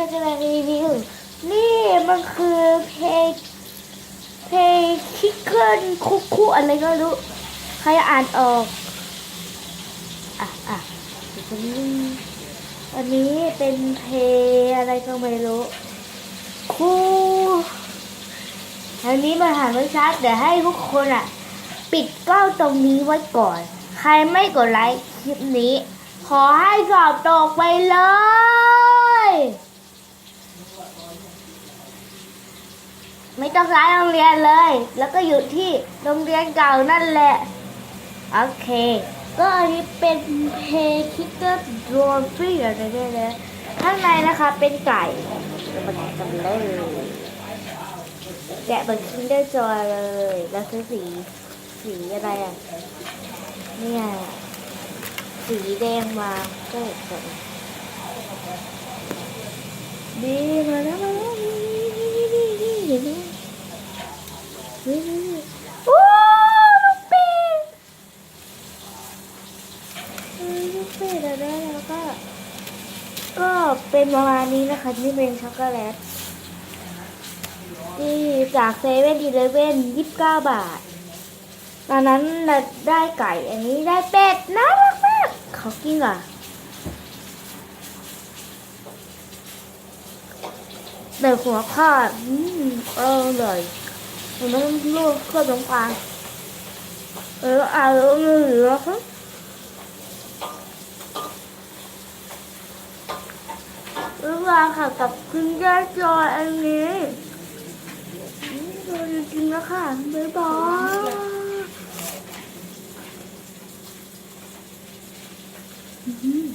เราจะมารีวิว นี่มันคือเพลงเพลงคิกเกิลคุกคุอะไรก็รู้ ใครอ่านออก อะอะเดี๋ยวฉันอันนี้เป็นเพลงอะไรก็ไม่รู้คู่อันนี้มาหาไม่ชัดเดี๋ยวให้ทุกคนอะ ปิดกล้องตรงนี้ไว้ก่อน ใครไม่กดไลค์คลิปนี้ ขอให้สอบตกไปเลย ไม่ต้องย้ายโรงเรียนเลย แล้วก็อยู่ที่โรงเรียนเก่านั่นแหละ โอเค ก็อันนี้เป็นเพคิกเกอร์ดรอนฟรีอะไรได้เลยข้างในนะคะเป็นไก่เรามาแกะกันเลยแกะเป็นคินเดอร์จอยเลย แล้วคือสี สีอะไรอะ เนี่ย สีแดงมาก็เห็น โอ้ลูกเป็ดลูกเป็ดอะได้แล้วก็ ก็เป็นประมาณนี้นะคะที่เป็นช็อกโกแลตที่จากเซเว่นอีเลเว่นยี่สิบเก้าบาทตอนนั้นได้ไก่อันนี้ได้เป็ดน่ารักมากเขากินอะแต่หัวข้าดอืมเออเลยมันต้องลูกเครื่องตรงกลางเออเอาเนื้อเหลือครับรื่องราค่ะกับคุณย่าจอยอันนี้อืมเราจะกินแล้วค่ะบ๊ายบายอืม